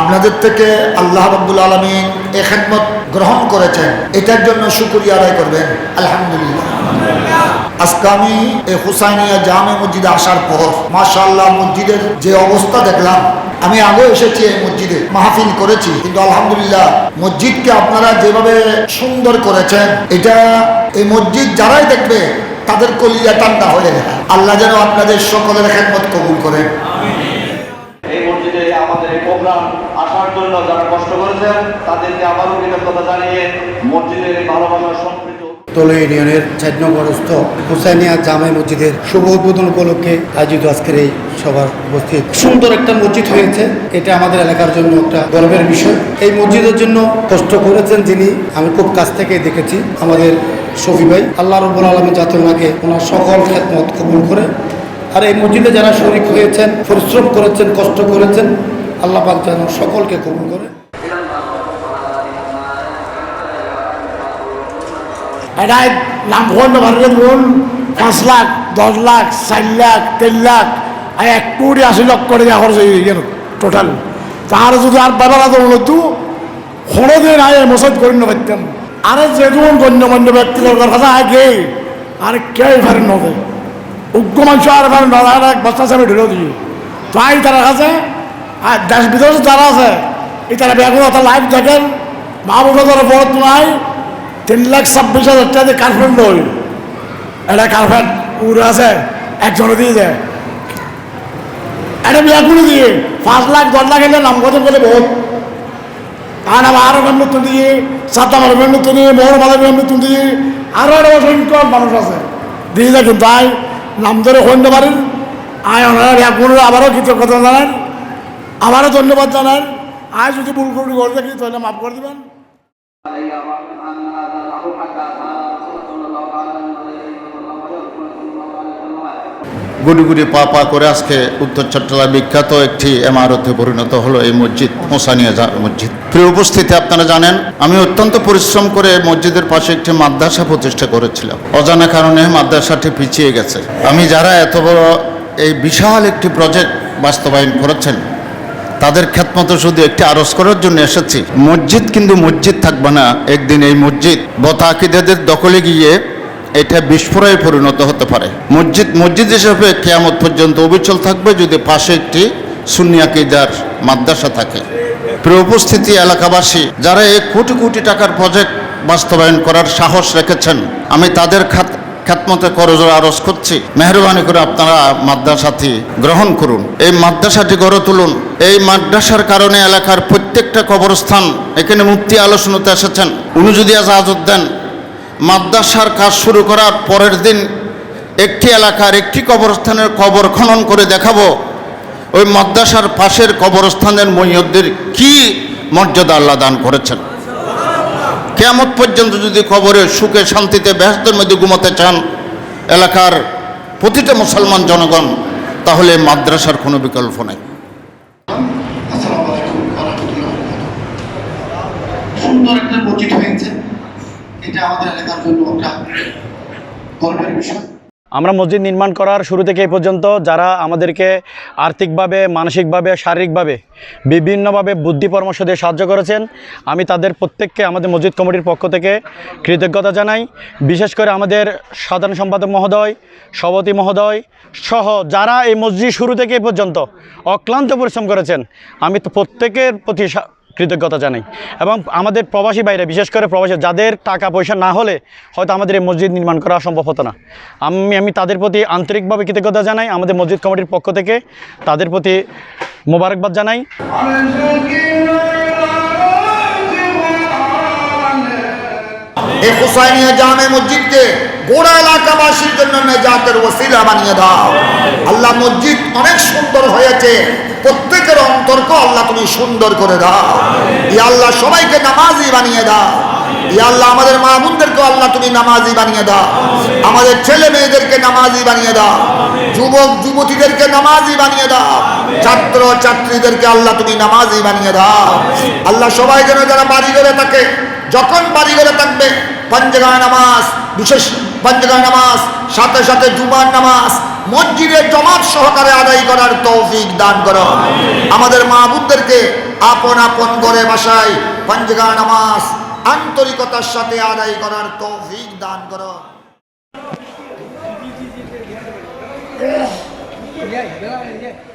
আপনাদের থেকে আল্লাহ রব্বুল আলমী এ খেদমত গ্রহণ করেছেন। এটার জন্য শুক্রিয়া আদায় করবেন। আলহামদুলিল্লাহ। আজকে আমি এই হুসাইনিয়া জামে মসজিদে আসার পর মাশাআল্লাহ মসজিদের যে অবস্থা দেখলাম, আমি আগেও এসেছি এই মসজিদে, মাহফিল করেছি। কিন্তু আলহামদুলিল্লাহ মসজিদকে আপনারা যেভাবে সুন্দর করেছেন, এটা এই মসজিদ যারাই দেখবে, তাদের কলিয়া ঠান্ডা হয়ে আল্লাহ যেন আপনাদের সকলের খেদমত কবুল করেন এই মসজিদে আমাদের এই প্রোগ্রাম আসার জন্য যারা কষ্ট করেছেন, তাদেরকে আবারও কৃতজ্ঞতা জানিয়ে মসজিদের এই ভালোবাসার সম্পৃক্ত তলো ইউনিয়নের চার নম্বরস্থ হুসাইনিয়া জামে মসজিদের শুভ উদ্বোধন উপলক্ষে আয়োজিত আজকের এই সভার উপস্থিত। সুন্দর একটা মসজিদ হয়েছে। এটা আমাদের এলাকার জন্য একটা গর্বের বিষয়। এই মসজিদের জন্য কষ্ট করেছেন যিনি, আমি খুব কাছ থেকে দেখেছি আমাদের শফি ভাই। আল্লাহ রব্বুল আলমী যাতে ওনাকে ওনার সকল খেদমত কবুল করে। আর এই মসজিদে যারা শরিক হয়েছেন, পরিশ্রম করেছেন, কষ্ট করেছেন আল্লাহ পাক যেন সকলকে কবুল করে। এটাই নাম করতে পারলে ধরুন পাঁচ লাখ, দশ লাখ, চার লাখ, তিন লাখ, আর এক কোটি আশি লক্ষ করে দেওয়া খরচ হয়ে গেল টোটাল তার যদি আর বাবা তো হতো দিন আয় মসজিদ করে না পারতাম আর যেহেতু গণ্যমান্য ব্যক্তিদের কথা আগে, আর কেউ পারে নদে উগ্র মানুষ আর পারে না আর এক বস্তা সামনে ঢেলে দিয়ে তাই তারা কাছে আর দেশ বিদেশে যারা আছে, এই তারা ব্যাগুলো লাইভ দেখেন। মা বাবা যারা বড় নাই তিন লাখ ছাব্বিশ হাজার টাকা দিয়ে কার্পেন্ট ওই এটা কার্পেন্ট উড়ে আছে একজনে দিয়ে দেয়। এটা করে দিয়ে, পাঁচ লাখ, দশ লাখ এলে নাম কথা বলে বহুত। আর আমার আরও নতুন দিয়ে সাতটা মারবেন নতুন দিয়ে মোহর মারবেন নতুন দিয়ে, আরও একটা অসংখ্য মানুষ আছে। দিয়ে কিন্তু আয়। নাম ধরে হইতে পারেন। আয় ওনারা বিয়া করে আবারও কৃতজ্ঞতা জানান। আবারও ধন্যবাদ জানান আর যদি ভুল করে করে দেখি তাহলে মাফ করে দেবেন। গুটি গুটি পা পা করে আজকে উত্তর চট্টলা বিখ্যাত একটি এমারতে পরিণত হলো এই মসজিদ, মোসানিয়া মসজিদ। প্রিয় উপস্থিতি, আপনারা জানেন, আমি অত্যন্ত পরিশ্রম করে মসজিদের পাশে একটি মাদ্রাসা প্রতিষ্ঠা করেছিলাম। অজানা কারণে মাদ্রাসাটি পিছিয়ে গেছে। আমি যারা এত বড় এই বিশাল একটি প্রজেক্ট বাস্তবায়ন করেছেন তাদের খ্যাতমত শুধু একটি আরজ করার জন্য এসেছি। মসজিদ কিন্তু মসজিদ থাকবে না। একদিন এই মসজিদ বতাকিদাদের দখলে গিয়ে এটা বিস্ফোরণে পরিণত হতে পারে। মসজিদ মসজিদ হিসেবে কেয়ামত পর্যন্ত অবিচল থাকবে যদি পাশে একটি সুনিয়াকিদার মাদ্রাসা থাকে। উপস্থিতি, এলাকাবাসী, যারা এই কোটি কোটি টাকার প্রজেক্ট বাস্তবায়ন করার সাহস রেখেছেন, আমি তাদের খাত খ্যাতমতে করজোর আরজ করছি। মেহরবানি করে আপনারা মাদ্রাসাটি গ্রহণ করুন। এই মাদ্রাসাটি গড়ে তুলুন। এই মাদ্রাসার কারণে এলাকার প্রত্যেকটা কবরস্থান এখানে মুক্তি আলোচনাতে এসেছেন। উনি যদি আজ আজত দেন, মাদ্রাসার কাজ শুরু করার পরের দিন একটি এলাকার একটি কবরস্থানের কবর খনন করে দেখাবো। ওই মাদ্রাসার পাশের কবরস্থানের মৈয়দের কি মর্যাদা আল্লাহ দান করেছেন। কেমত পর্যন্ত যদি খবরে সুখে, শান্তিতে ব্যস্তের মধ্যে ঘুমাতে চান এলাকার প্রতিটা মুসলমান জনগণ, তাহলে মাদ্রাসার কোনো বিকল্প নেই। সুন্দর একটা মসজিদ হয়েছে। এটা আমাদের এলাকার জন্য একটা গর্বের বিষয়। আমরা মসজিদ নির্মাণ করার শুরু থেকে এই পর্যন্ত যারা আমাদেরকে আর্থিকভাবে, মানসিকভাবে, শারীরিকভাবে বিভিন্নভাবে বুদ্ধি পরামর্শ দিয়ে সাহায্য করেছেন, আমি তাদের প্রত্যেককে আমাদের মসজিদ কমিটির পক্ষ থেকে কৃতজ্ঞতা জানাই। বিশেষ করে আমাদের সাধারণ সম্পাদক মহোদয়, সভাপতি মহোদয় সহ যারা এই মসজিদ শুরু থেকে এই পর্যন্ত অক্লান্ত পরিশ্রম করেছেন, আমি তো প্রত্যেকের প্রতি কৃতজ্ঞতা জানাই। এবং আমাদের প্রবাসী বাইরে বিশেষ করে প্রবাসী, যাদের টাকা পয়সা না হলে হয়তো আমাদের এই মসজিদ নির্মাণ করা সম্ভব হতো না। আমি আমি তাদের প্রতি আন্তরিকভাবে কৃতজ্ঞতা জানাই, আমাদের মসজিদ কমিটির পক্ষ থেকে তাদের প্রতি মোবারকবাদ জানাই। জামে মসজিদকে গোড়া এলাকাবাসীর জন্য আল্লাহ মসজিদ অনেক সুন্দর হয়েছে, প্রত্যেকের অন্তর্ক আল্লাহ তুমি সুন্দর করে দাও। আল্লাহ, সবাইকে নামাজি বানিয়ে দাও। আল্লাহ, আমাদের মা বোনদেরকে আল্লাহ তুমি নামাজি বানিয়ে দাও। আমাদের ছেলে মেয়েদেরকে নামাজি বানিয়ে দাও। যুবক, যুবতীদেরকে নামাজি বানিয়ে দাও। ছাত্র, ছাত্রীদেরকে আল্লাহ তুমি নামাজি বানিয়ে দাও। আল্লাহ, সবাই যেন যারা বাড়ি ঘরে থাকে। যখন বাড়ি ঘরে থাকবে পঞ্চগায় নামাজ, বিশেষ পঞ্চগায় নামাজ, সাথে সাথে জুমার নামাজ মসজিদে জমাত সহকারে আদায় করার তৌফিক দান করো আমাদের মা মাহবুবদেরকে আপন আপন করে বাসায় পঞ্জগা নামাজ আন্তরিকতার সাথে আদায় করার তৌফিক দান করো Yeah, yeah, yeah.